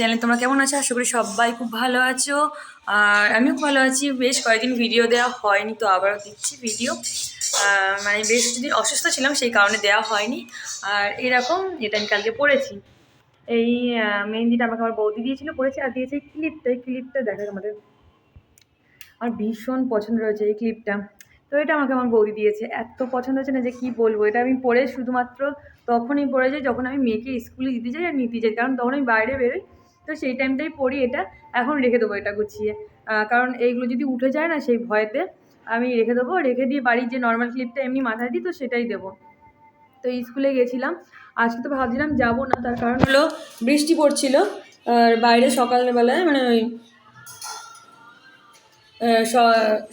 Channel তোমরা কেমন আছো? আশা করি সবাই খুব ভালো আছো। আর আমিও খুব ভালো আছি। বেশ কয়েকদিন ভিডিও দেওয়া হয়নি, তো আবারও দিচ্ছি ভিডিও মানে বেশ কিছুদিন অসুস্থ ছিলাম, সেই কারণে দেওয়া হয়নি। আর এরকম এটা আমি কালকে পড়েছি। এই মেহেন্দিটা আমাকে আমার বৌদি দিয়েছিল, পড়েছে, আর দিয়েছে এই ক্লিপটা এই ক্লিপটা দেখা আমাদের আমার ভীষণ পছন্দ রয়েছে এই ক্লিপটা তো এটা আমাকে আমার বৌদি দিয়েছে। এত পছন্দ হয়েছে না যে কী বলব, এটা আমি পড়ে শুধুমাত্র তখনই পড়ে যাই যখন আমি মেয়েকে স্কুলে দিতে যাই আর নিতে যাই। কারণ তখন আমি বাইরে বেরোই তো সেই টাইমটাই পড়ি এটা, এখন রেখে দেবো এটা গুছিয়ে। কারণ এইগুলো যদি উঠে যায় না সেই ভয়েতে, আমি রেখে দেবো। রেখে দিয়ে বাড়ির যে নর্মাল ক্লিপটা এমনি মাথায় দিই, তো সেটাই দেবো। তো স্কুলে গেছিলাম। আজকে তো ভাবছিলাম যাব না, তার কারণ হলো বৃষ্টি পড়ছিল। আর বাইরে সকালবেলায় মানে ওই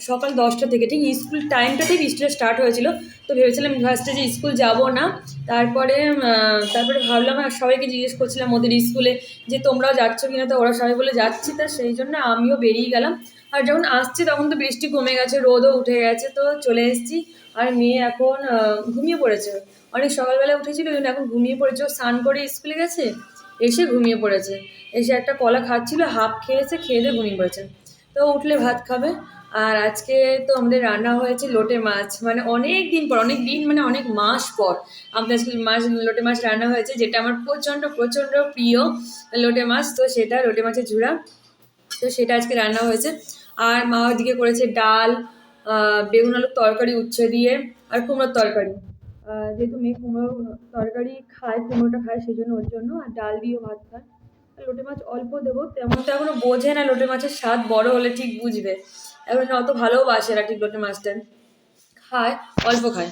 সকাল দশটা থেকে, ঠিক? স্কুল টাইমটাতেই বৃষ্টিটা স্টার্ট হয়েছিল। তো ভেবেছিলাম ফার্স্টে যে স্কুল যাব না। তারপরে তারপরে ভাবলাম, আর সবাইকে জিজ্ঞেস করছিলাম ওদের স্কুলে যে, তোমরাও যাচ্ছ কিনা? তো ওরা সবাই বলে, যাচ্ছি তা। সেই জন্য আমিও বেরিয়ে গেলাম। আর যখন আসছি, তখন তো বৃষ্টি কমে গেছে, রোদও উঠে গেছে। তো চলে এসেছি, আর মেয়ে এখন ঘুমিয়ে পড়েছে। অনেক সকালবেলা উঠেছিল এখন ঘুমিয়ে পড়েছে। স্নান করে স্কুলে গেছে, এসে ঘুমিয়ে পড়েছে। এসে একটা কলা খাচ্ছিল, হাফ খেয়েছে, খেয়ে দিয়ে ঘুমিয়ে পড়েছে। তো উঠলে ভাত খাবে। আর আজকে তো আমাদের রান্না হয়েছে লোটে মাছ। মানে অনেক দিন পর, অনেক দিন মানে অনেক মাস পর আমাদের আজকে মাছ, লোটে মাছ রান্না হয়েছে, যেটা আমার প্রচণ্ড প্রচণ্ড প্রিয় লোটে মাছ। তো সেটা লোটে মাছের ঝুড়া। তো সেটা আজকে রান্না হয়েছে। আর মা ওদিকে করেছে ডাল বেগুন আলুর তরকারি উচ্ছে দিয়ে, আর কুমড়োর তরকারি। যেহেতু মেয়ে কুমড়ো তরকারি খায়, কুমড়োটা খায় সেই জন্য ওর জন্য। আর ডাল দিয়েও ভাত খায়। লোটে মাছ অল্প দেবো তেমন তো এখনও বোঝে না লোটে মাছের স্বাদ বড় হলে ঠিক বুঝবে। এখন অত ভালোবাসে না ঠিক লোটে মাছটা। খায়, অল্প খায়।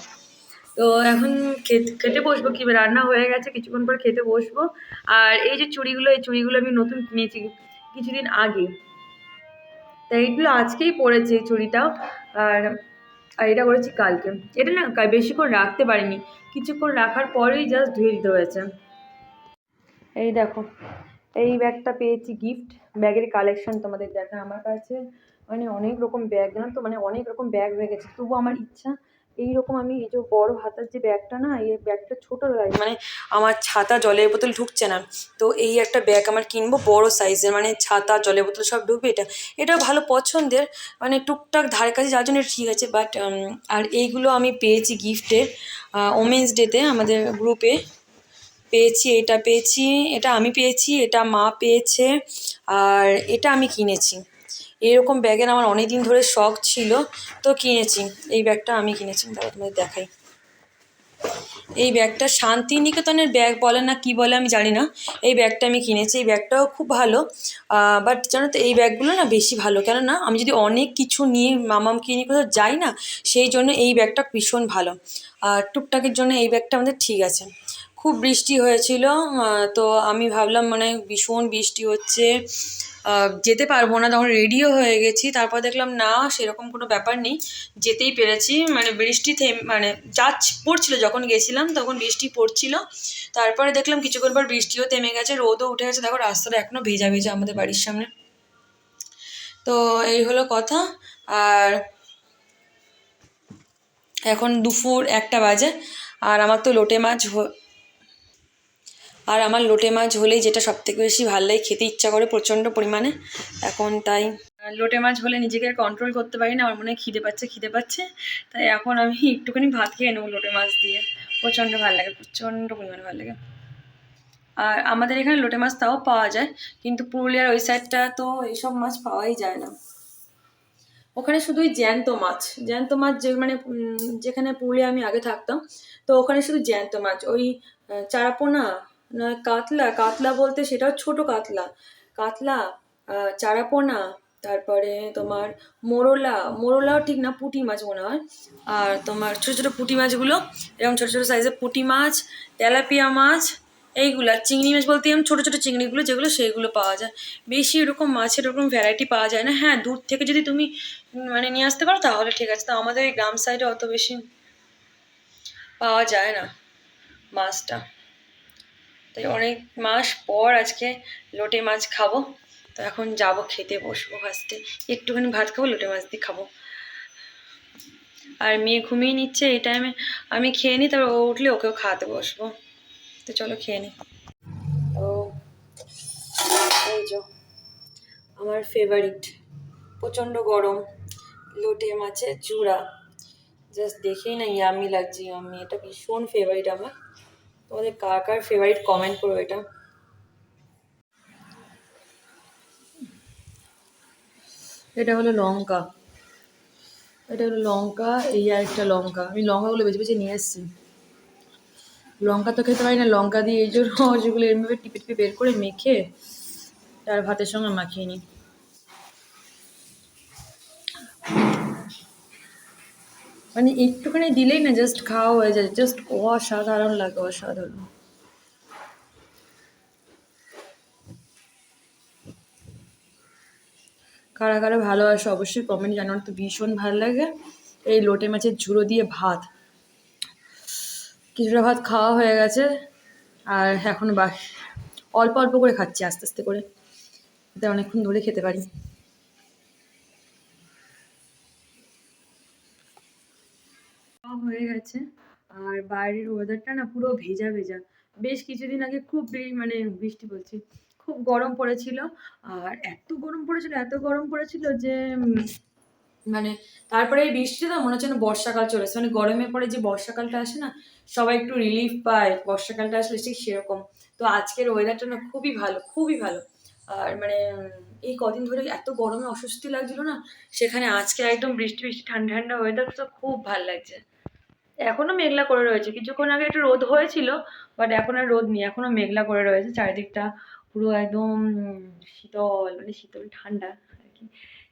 তো এখন খেতে বসবো কি, রান্না হয়ে গেছে, কিছুক্ষণ পর খেতে বসবো। আর এই যে চুড়িগুলো, এই চুড়িগুলো আমি নতুন কিনেছি কিছুদিন আগে। তাই এইগুলো আজকেই পরেছি এই চুড়িটাও আর আর এটা করেছি কালকে। এটা না বেশিক্ষণ রাখতে পারিনি। কিছুক্ষণ রাখার পরেই জাস্ট ধুয়ে দিতে হয়েছে। এই দেখো। এই ব্যাগটা পেয়েছি গিফট ব্যাগের কালেকশন তোমাদের দেখা আমার কাছে। মানে অনেক রকম ব্যাগ জানো তো? মানে অনেক রকম ব্যাগ হয়ে গেছে। তবু আমার ইচ্ছা এই রকম আমি এই যে বড় হাতার যে ব্যাগটা না, এই ব্যাগটা ছোট লাগে মানে আমার ছাতা জলের বোতল ঢুকছে না। তো এই একটা ব্যাগ আমার কিনবো বড় সাইজের মানে ছাতা, জলের বোতল সব ঢুকবে এটা। এটাও ভালো পছন্দের মানে টুকটাক ধারে কাছে যার জন্য ঠিক আছে বাট আর এইগুলো আমি পেয়েছি গিফটে ওমেন্স ডেতে আমাদের গ্রুপে পেয়েছি, এটা পেয়েছি, এটা আমি পেয়েছি, এটা মা পেয়েছে, আর এটা আমি কিনেছি। এরকম ব্যাগের আমার অনেক দিন ধরে শখ ছিল, তো কিনেছি। এই ব্যাগটা আমি কিনেছি দাঁড়াও তোমাদের দেখাই। এই ব্যাগটা শান্তিনিকেতনের ব্যাগ বলে না, কি বলে আমি জানি না। এই ব্যাগটা আমি কিনেছি, এই ব্যাগটাও খুব ভালো। বাট জানো তো, এই ব্যাগগুলো না বেশি ভালো। কেননা, আমি যদি অনেক কিছু নিয়ে মামামকে নিয়ে কোথাও যাই না, সেই জন্য এই ব্যাগটা ভীষণ ভালো। আর টুকটাকের জন্য এই ব্যাগটা আমাদের ঠিক আছে। খুব বৃষ্টি হয়েছিল তো আমি ভাবলাম মানে ভীষণ বৃষ্টি হচ্ছে যেতে পারব না, তখন রেডিও হয়ে গেছি, তারপর দেখলাম না, সেরকম কোনো ব্যাপার নেই, যেতেই পেরেছি মানে বৃষ্টি থেম মানে যাচ্ছ পড়ছিল, যখন গেছিলাম তখন বৃষ্টি পড়ছিল, তারপরে দেখলাম কিছুক্ষণ পর বৃষ্টিও থেমে গেছে, রোদও উঠে গেছে, দেখো রাস্তাটা এখনও ভেজা ভেজা আমাদের বাড়ির সামনে। তো এই হলো কথা, আর এখন দুপুর একটা বাজে, আর আমার তো লোটে মাছ আর আমার লোটে মাছ হলেই যেটা সব থেকে বেশি ভালো লাগে, খেতে ইচ্ছা করে প্রচণ্ড পরিমাণে। এখন তাই লোটে মাছ হলে নিজেকে কন্ট্রোল করতে পারি না, আমার মনে হয় খিদে পাচ্ছে খিদে পাচ্ছে। তাই এখন আমি একটুখানি ভাত খেয়ে নেব লোটে মাছ দিয়ে। প্রচণ্ড ভালো লাগে, প্রচণ্ড পরিমাণে ভালো লাগে। আর আমাদের এখানে লোটে মাছ তাও পাওয়া যায়, কিন্তু পুরুলিয়ার ওই সাইডটা তো এইসব মাছ পাওয়াই যায় না। ওখানে শুধুই জ্যান্ত মাছ জ্যান্ত মাছ যে মানে যেখানে পুরুলিয়া আমি আগে থাকতাম, তো ওখানে শুধু জ্যান্ত মাছ। ওই চারাপোনা না কাতলা। কাতলা বলতে সেটাও ছোট কাতলা। কাতলা চারাপোনা, তারপরে তোমার মোরলা। মোরলাও ঠিক না, পুঁটি মাছ মনে হয়। আর তোমার ছোটো ছোটো পুঁটি মাছগুলো, এরকম ছোটো ছোটো সাইজের পুঁটি মাছ, তেলাপিয়া মাছ, এইগুলো। আর চিংড়ি মাছ বলতে এরকম ছোটো ছোটো চিংড়িগুলো, যেগুলো সেইগুলো পাওয়া যায়। বেশি এরকম মাছের এরকম ভ্যারাইটি পাওয়া যায় না। হ্যাঁ দূর থেকে যদি তুমি মানে নিয়ে আসতে পারো, তাহলে ঠিক আছে। তো আমাদের এই গ্রাম সাইডে অত বেশি পাওয়া যায় না মাছটা। তাই অনেক মাস পর আজকে লোটে মাছ খাব। তো এখন যাব খেতে, বসবো ফার্স্টে একটুখানি ভাত খাব, লোটে মাছ দিয়ে খাব। আর মেয়ে ঘুমিয়ে নিচ্ছে, এই টাইমে আমি খেয়ে নিই, তারপর ও উঠলে ওকেও খাওয়াতে বসবো। তো চলো খেয়ে নিই। ও ও যে আমার ফেভারিট প্রচণ্ড গরম, লোটে মাছের চূড়া। জাস্ট দেখেই না ইয়ামি লাগছে ইয়ামি এটা ভীষণ ফেভারিট আমার। তোমাদের কার কার ফেভারিট কমেন্ট করো এটা? এটা হলো লঙ্কা। এটা হলো লঙ্কা, এই আর একটা লঙ্কা। আমি লঙ্কাগুলো বেছে বেছে নিয়ে এসেছি। লঙ্কা তো খেতে পারি না, লঙ্কা দিয়ে এই জন্য যেগুলো এরমভাবে টিপে টিপে বের করে মেখে তার ভাতের সঙ্গে মাখিয়ে নিই। মানে একটুখানি দিলেই না জাস্ট খাওয়া হয়ে যায়। জাস্ট অসাধারণ লাগে, অসাধারণ। কারা কারা ভালোবাসে অবশ্যই কমেন্ট জানানো তো ভীষণ ভালো লাগে। এই লোটে মাছের ঝুড়ো দিয়ে ভাত। কিছুটা ভাত খাওয়া হয়ে গেছে, আর এখন বা অল্প অল্প করে খাচ্ছি, আস্তে আস্তে করে। যাতে অনেকক্ষণ ধরে খেতে পারি। হয়ে গেছে। আর বাইরের ওয়েদারটা না পুরো ভেজা ভেজা। বেশ কিছুদিন আগে খুব মানে বৃষ্টি বলছি, খুব গরম পড়েছিল। আর এত গরম পড়েছিল, এত গরম পড়েছিল যে মানে তারপরে এই বৃষ্টিতে মনে হচ্ছে না বর্ষাকাল চলে মানে গরমের পরে যে বর্ষাকালটা আসে না, সবাই একটু রিলিফ পায়, বর্ষাকালটা আসলে ঠিক সেরকম। তো আজকের ওয়েদারটা না খুবই ভালো খুবই ভালো। আর মানে এই কদিন ধরে এত গরমে অস্বস্তি লাগছিল না, সেখানে আজকে একদম বৃষ্টি বৃষ্টি, ঠান্ডা ঠান্ডা ওয়েদার তো খুব ভালো লাগছে। এখনও মেঘলা করে রয়েছে। কিছুক্ষণ আগে একটু রোদ হয়েছিল বাট এখন আর রোদ নেই। এখনও মেঘলা করে রয়েছে। চারিদিকটা পুরো একদম শীতল মানে শীতল, ঠান্ডা আর কি।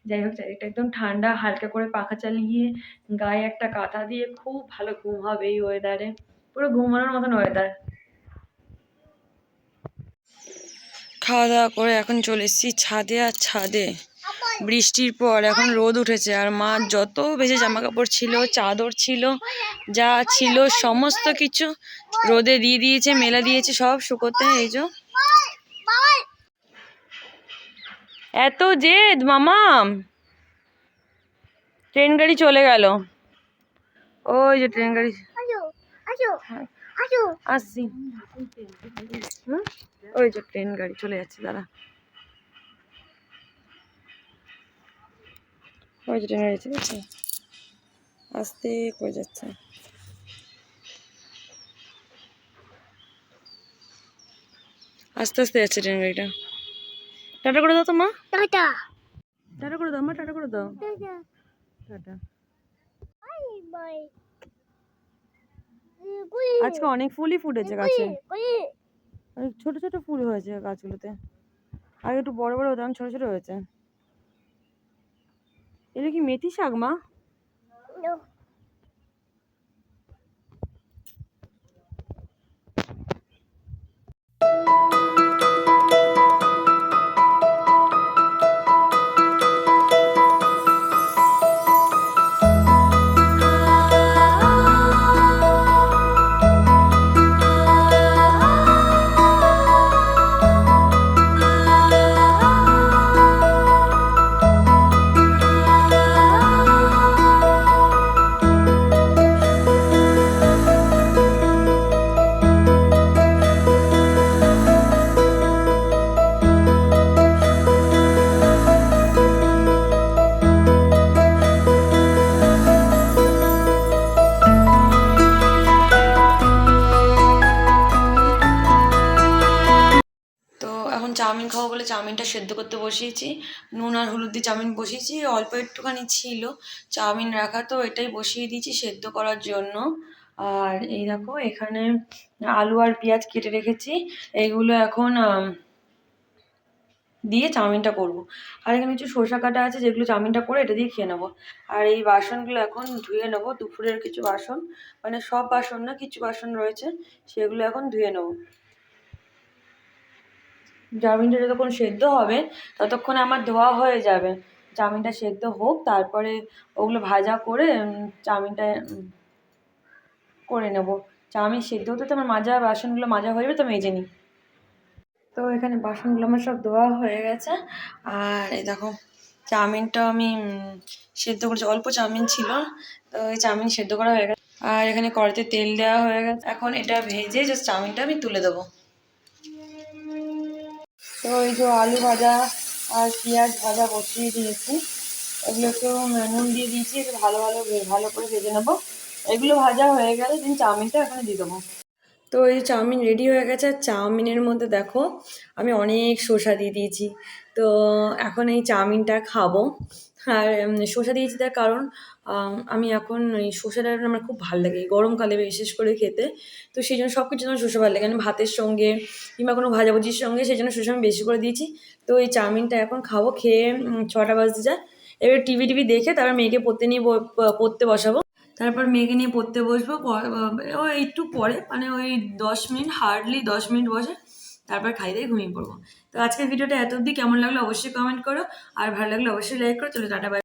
যাই হোক, চারিদিকটা একদম ঠান্ডা, হালকা করে পাখা চালিয়ে গায়ে একটা কাঁথা দিয়ে খুব ভালো ঘুম হবে এই ওয়েদারে পুরো ঘুমানোর মতন ওয়েদার খাওয়া দাওয়া করে এখন চলে এসেছি ছাদে আর ছাদে। বৃষ্টির পর এখন রোদ উঠেছে আর মা যত বেশি জামা কাপড় ছিল, চাদর ছিল, যা ছিল সমস্ত কিছু রোদে দিয়ে দিয়েছে, মেলা দিয়েছে, সব শুকোতে এই যে এত জেদ, মামা। ট্রেন গাড়ি চলে গেল। ওই যে ট্রেন গাড়ি। আসছি ওই যে ট্রেন গাড়ি চলে যাচ্ছে দাদা ওই যে ট্রেন গাড়ি চলে আস্তে করে যাচ্ছে। আস্তে আস্তে যাচ্ছে ট্রেন গাড়িটা। টাটা করে দাও তো মা। টাটা। টাটা করে দাও মা টাটা করে দাও। টাটা। আজকে অনেক ফুলই ফুটেছে গাছে। অনেক ছোট ছোট ফুল হয়েছে গাছগুলোতে। আগে একটু বড় বড় হতো ছোট ছোট হয়েছে। এটা কি মেথি শাক মা? Thank তো বলে চাউমিনটা সেদ্ধ করতে বসিয়েছি। নুন আর হলুদ দিয়ে চাউমিন বসিয়েছি, অল্প একটুখানি ছিল। চাউমিন রাখা তো এটাই বসিয়ে দিয়েছি সেদ্ধ করার জন্য। আর এই দেখো, এখানে আলু আর পেঁয়াজ কেটে রেখেছি। এইগুলো এখন দিয়ে চাউমিনটা করব। আর এখানে কিছু সরষা কাটা আছে, যেগুলো চাউমিনটা করে এটা দিয়ে খেয়ে নেব। আর এই বাসনগুলো এখন ধুয়ে নেব, দুপুরের কিছু বাসন। মানে সব বাসন না, কিছু বাসন রয়েছে, সেগুলো এখন ধুয়ে নেব। চাউমিনটা যতক্ষণ সেদ্ধ হবে ততক্ষণ আমার ধোয়া হয়ে যাবে। চাউমিনটা সেদ্ধ হোক তারপরে ওগুলো ভাজা করে উম, চাউমিনটা করে নেব। চাউমিন সেদ্ধ হতে তো আমার মাজা বাসনগুলো মাজা হয়ে যাবে তো মেজে নিই। তো এখানে বাসনগুলো আমার সব ধোয়া হয়ে গেছে। আর এই দেখো চাউমিনটা আমি সেদ্ধ করেছি। অল্প চাউমিন ছিল তো এই চাউমিন সেদ্ধ করা হয়ে গেছে। আর এখানে কড়াইতে তেল দেওয়া হয়ে গেছে। এখন এটা ভেজে জাস্ট চাউমিনটা আমি তুলে দেবো। তো এই যে আলু ভাজা আর পেঁয়াজ ভাজা বসিয়ে দিয়েছি। এগুলো একটু নুন দিয়ে দিয়েছি ভালো ভালো ভালো করে ভেজে নেব। এগুলো ভাজা হয়ে গেলে দিন চাউমিনটা এখানে দিয়ে দেবো। তো এই চাউমিন রেডি হয়ে গেছে। আর চাউমিনের মধ্যে দেখো, আমি অনেক শসা দিয়ে দিয়েছি। তো এখন এই চাউমিনটা খাব। আর শসা দিয়েছি তার কারণ, আমি এখন এই শসাটা আমার খুব ভালো লাগে, গরমকালে বিশেষ করে খেতে। তো সেই জন্য সব কিছুর জন্য শসা ভালো লাগে। ভাতের সঙ্গে কিংবা কোনো ভাজাভুজির সঙ্গে সেই জন্য শসা আমি বেশি করে দিয়েছি। তো এই চাউমিনটা এখন খাব, খেয়ে ছটা বাজতে যায়। এবার টিভি টিভি দেখে তারপর মেয়েকে পড়তে নিয়ে পড়তে বসাবো। তারপর মেয়েকে নিয়ে পড়তে বসবো, প- ও একটু পরে মানে ওই দশ মিনিট, হার্ডলি দশ মিনিট বসে। তারপর খাই দিয়ে ঘুমিয়ে পড়ব। তো আজকের ভিডিওটা এত অবধি। কেমন লাগল অবশ্যই কমেন্ট করো। আর ভালো লাগলে অবশ্যই লাইক করো। চলো টাটা